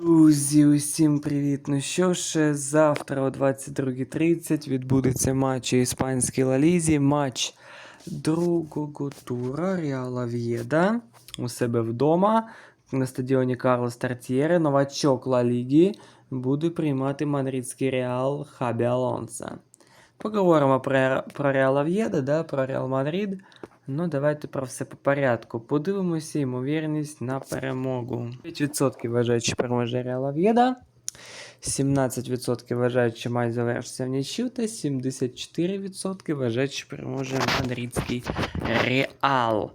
Друзі, усім привіт! Ну що ж, завтра о 22.30 відбудеться матч іспанській Лалізі. Матч другого тура Реала В'єда у себе вдома на стадіоні Карлос Тартьєре. Новачок Ла Ліги буде приймати мадридський Реал Хабі Алонса. Поговоримо про, про Реала В'єда, да, про Реал Мадрид. Ну, давайте про все по порядку. Подивимося ймовірність на перемогу. 5% вважають, що переможе Реал Ов'єда. 17% вважають, що матч завершиться в нічю, та 74% вважають, що переможе мадридський Реал.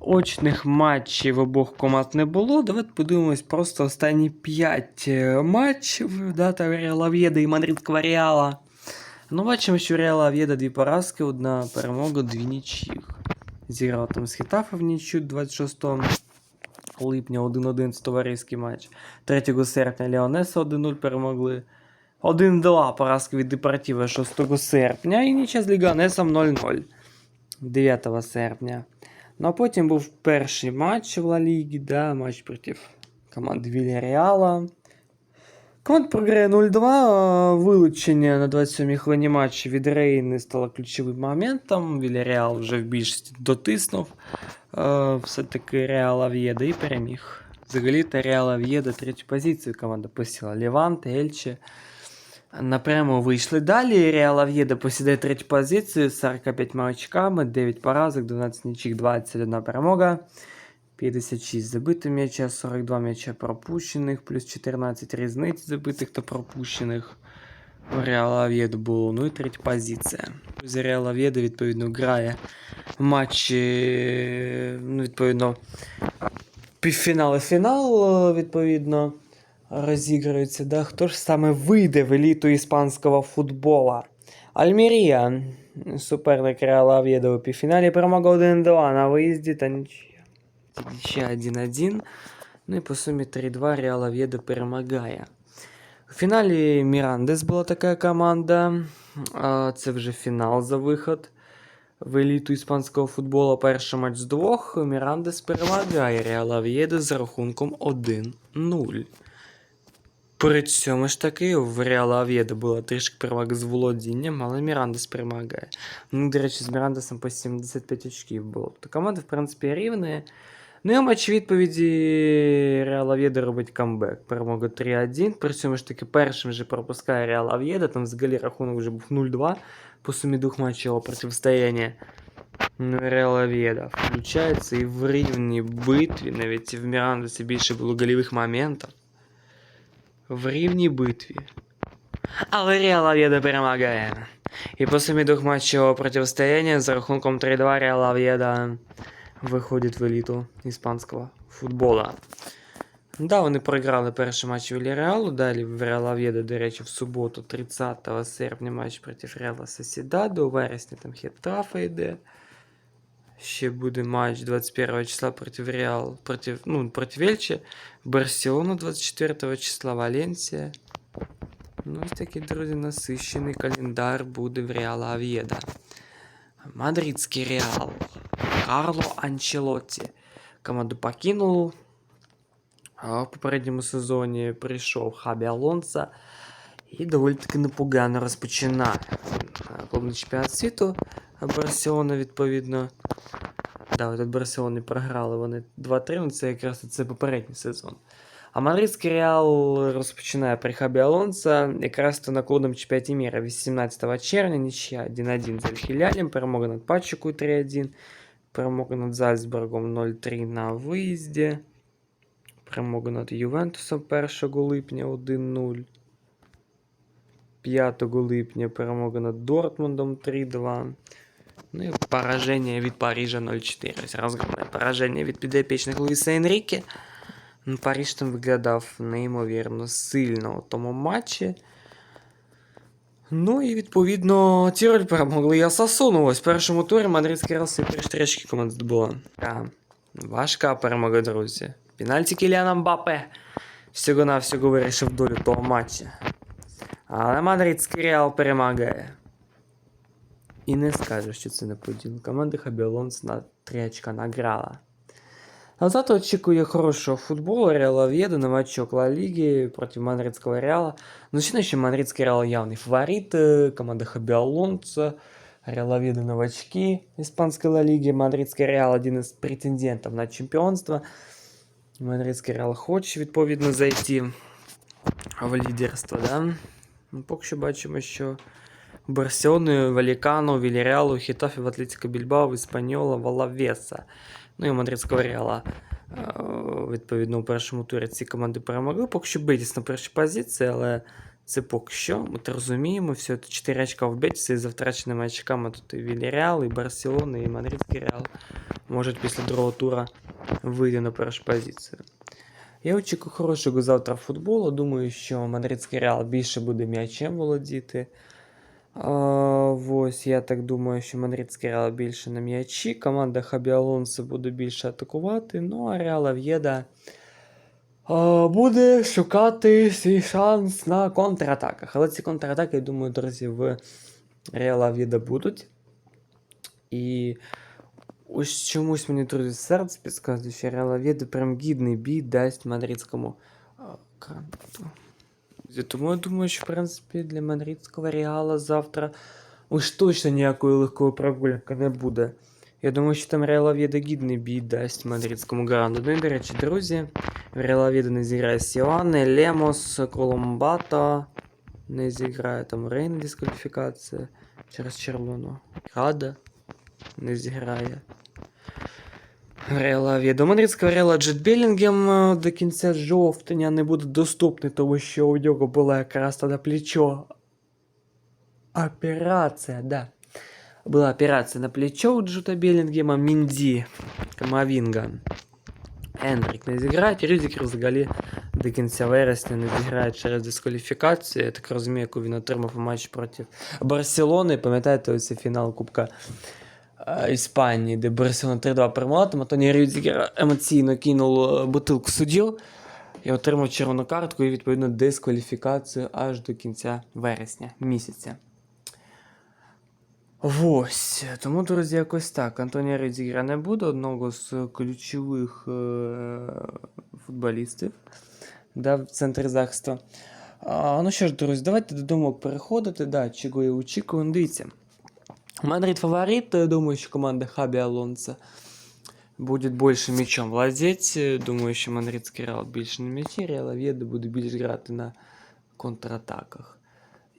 Очних матчів обох команд не було. Давайте подивимось просто останні 5 матчів дата Реала Ов'єда і мадридського Реала. Ну, бачимо, що Реала Ов'єда дві поразки, одна перемога, дві нічих. Зіграв там з Хітафа нічю 26 липня 1-1 товариський матч. 3 серпня Леонеса 1-0 перемогли. 1-2 поразки від Депортіва 6 серпня і нічия з Ліганесом 0-0 9 серпня. Ну а потім був перший матч в Ла Лігі, да, матч проти команди Вільяреала. Команда програє 0-2. Вилучення на 27-й хвилині матчу від Рейни стало ключовим моментом. Вільяреал вже в більшості дотиснув. Все-таки Реал Ав'єда і переміг. Взагалі-то Реал Ав'єда третю позицію команда посіла. Левант, Ельче. Напряму вийшли далі. Реал Ав'єда посідає третю позицію з 45 очками, 9 поразок, 12 нічих, 21 перемога. 56 забитих м'яча, 42 м'яча пропущених, плюс 14 різниць забитих та пропущених. У Реала Ав'єда було. Ну і третя позиція. З Реала Ав'єда, відповідно, грає матчі, ну, відповідно, півфінал і фінал, відповідно, розігруються. Да? Хто ж саме вийде в еліту іспанського футбола? Альмірія, суперник Реала Ав'єда у півфіналі, перемога 1-2 на виїзді та нічия. Ще 1-1. Ну і по сумі 3-2 Реал Ов'єдо перемагає. У фіналі Мірандес була така команда. Це вже фінал за виход в еліту іспанського футболу. Перший матч з двох. Мірандес перемагає Реал Ов'єдо з рахунком 1-0. При цьому ж таки в Реала Ов'єдо була трішки перевага з володінням, але Мірандес перемагає. Ну, до речі, з Мірандесом по 75 очків було. То команда, в принципі, рівна. Ну і у матчі відповіді Реал Ав'єда робить камбек. Перемога 3-1. При цьому ж таки першим же пропускає Реал Ав'єда. Там взагалі рахунок вже був 0-2 по сумі двох матчів протистояння. Ну, і Реал Ав'єда включається і в рівній битві, навіть в Мірандесі більше було голівих моментів. В рівній битві. Але Реал Ав'єда перемагає. І по сумі двох матчів протистояння за рахунком 3-2 Реал Ав'єда виходить в еліту іспанського футбола. Да, вони програли перший матч Вільяреалу. Далі в Реал Ав'єдо, до речі, в суботу, 30 серпня, матч проти Реала Сосідаду. У вересні там Хетафа йде. Ще буде матч 21 числа проти Реал, проти, ну, проти Вельче. Барселона 24 числа Валенсія. Ну, ось такий, друзі, насищений календар буде в Реала Ав'єда. Мадридський Реал. Карло Анчелотті. Команду покинув. В попередньому сезоні прийшов Хабі Алонсо і доволі таки непогано розпочинає. Клубний чемпіонат світу Барселона, відповідно. Да, тут Барселони програли вони 2-3, ну це якраз це попередній сезон. А Мадридський Реал розпочинає при Хабі Алонсо якраз то на клубному чемпіонаті міра 18 червня, нічия 1-1 з Альхілялем, перемога над Пачукою 3-1. Перемога над Зальцбургом 0-3 на виїзді. Перемога над Ювентусом 1 липня 1-0. 5 липня перемога над Дортмундом 3-2. Ну і пораження від Парижа 0-4. Розгромне пораження від підопічних Луїса Енріке. Ну, Париж там виглядав неймовірно сильно у тому матчі. Ну і відповідно Тіроль перемогли і Асасуну. Ось в першому турі Мадридський свої перші трішки команд здобула. Важка перемога, друзі. Пенальті Кіліана Мбапе всього-навсього вирішив долю того матча. Але Мадридський Реал перемагає. І не скажу, що це не поділ. Команда Хабі Алонсо на 3 очка награла. А завтра очікує хорошого футболу Реала Овьедо, новачок Ла Лиги против Мадридского Реала. Ну, очевидно, что Мадридский Реал явный фаворит, э, команда Хаби Алонсо, Реал Овьедо новачки испанской Ла Лиги, Мадридский Реал один из претендентов на чемпионство. Мадридський Реал хоче, відповідно, зайти в лідерство, да? Ну, поки що бачимо, що у Барселони, Валікану, Вільяреалу, Хітафі, в Атлетико Більбао, в Іспаньола, Валавеса. Ну і Мадридського Реала. е, Відповідно, у першому турі ці команди перемогли. Поки що Бетіс на першій позиції, але це поки що. Ми це розуміємо. Все, 4 очка в Бетісі, і за втраченими очками тут і Вільяреал, і Барселона, і Мадридський Реал можуть після другого тура вийти на першу позицію. Я очікую хорошого завтра футболу. Думаю, що Мадридський Реал більше буде м'ячем володіти. А, ось, я так думаю, що Мадридський Реал більше на м'ячі. Команда Хабі Алонсо буде більше атакувати. Ну, а Реал Ав'єда буде шукати свій шанс на контратаках. Але ці контратаки, я думаю, друзі, в Реал Ав'єда будуть. І Ось чомусь мені друзі серце підказує, що Реал Овiedo прям гідний бій дасть мадридському Тому я думаю, що в принципі для мадридського Реала завтра уж точно ніякої легкої прогулянки не буде. Я думаю, що там Реал Овiedo гідний бій дасть мадридському гранду. Ну і, до речі, друзі, в Реал Овiedo не зіграє Сіоане, Лемос, Коломбато, не зіграє там Рейн дискваліфікація через червону. Рада не зіграє. Реала від Мадридського Реала Джет Белінгем е, до кінця жовтня не буде доступний, тому що у нього була якраз тоді плечо. Операція, да. Була операція на плечо у Джута Белінгема, Мінді, Камавінга. Ендрік не зіграє, Рюдікер взагалі до кінця вересня не зіграє через дискваліфікацію. Я так розумію, яку він отримав у матчі проти Барселони. Пам'ятаєте, ось фінал Кубка е, Іспанії, де Барселона 3-2 перемогла, там Антоні Рюдзігер емоційно кинув е, бутилку суддю і отримав червону картку і відповідно дискваліфікацію аж до кінця вересня місяця. Ось. Тому, друзі, якось так. Антонія Рюдзігера не буде, одного з ключових е- футболістів да, в центрі захисту. А, ну що ж, друзі, давайте до думок переходити. Да, чого я очікую. Ну, Дивіться. Мадрид фаворит, думаю, что команда Хаби Алонса будет больше мячом владеть. Думаю, що Мадридський Реал більше на м'ячі, Реал Овiedo буде більш грати на контратаках.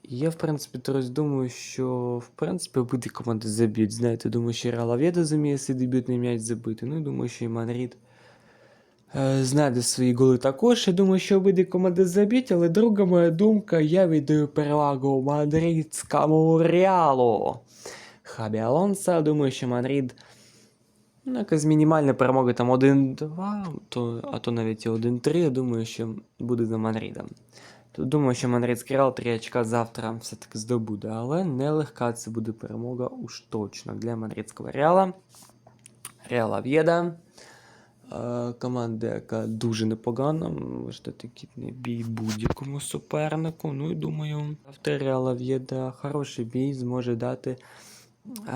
Я, в принципі, друзі, думаю, що в принципі обидві команди заб'ють. Знаєте, думаю, що Реал Овiedo зуміє свій дебютний м'яч забити. Ну і думаю, що і Мадрид е, знайде свої голи також. Я думаю, що обидві команди заб'ють, але друга моя думка, я віддаю перевагу мадридському Реалу. Хабі Алонса. Думаю, що Мадрид. Ну, якась мінімальна перемога там 1-2, то, а то навіть і 1-3. Я думаю, що буде за Мадридом. То думаю, що Мадридський Реал 3 очка завтра все-таки здобуде, але нелегка це буде перемога уж точно для Мадридського Реала. Реал Ав'єда. Е, Команда, яка дуже непогана, можете такий бій будь-якому супернику. Ну і думаю, завтра Реал Ав'єда хороший бій зможе дати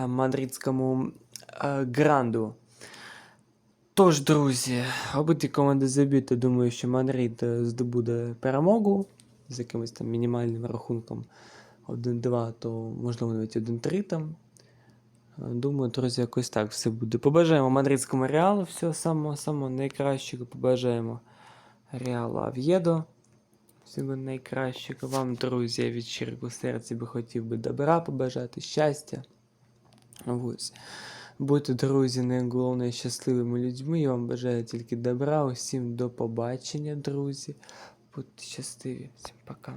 мадридському е, гранду. Тож, друзі, обидві команди заб'ють, я думаю, що Мадрид е, здобуде перемогу з якимось там мінімальним рахунком 1-2, то можливо навіть 1-3 там. Е, Думаю, друзі, якось так все буде. Побажаємо мадридському реалу всього самого самого найкращого. Побажаємо Реалу Ав'єдо. Всього найкращого вам, друзі, від щирого серця би хотів би добра побажати, щастя. Ось. Будьте, друзі, найголовніше щасливими людьми. Я вам бажаю тільки добра. Усім до побачення, друзі. Будьте щасливі. Всім пока.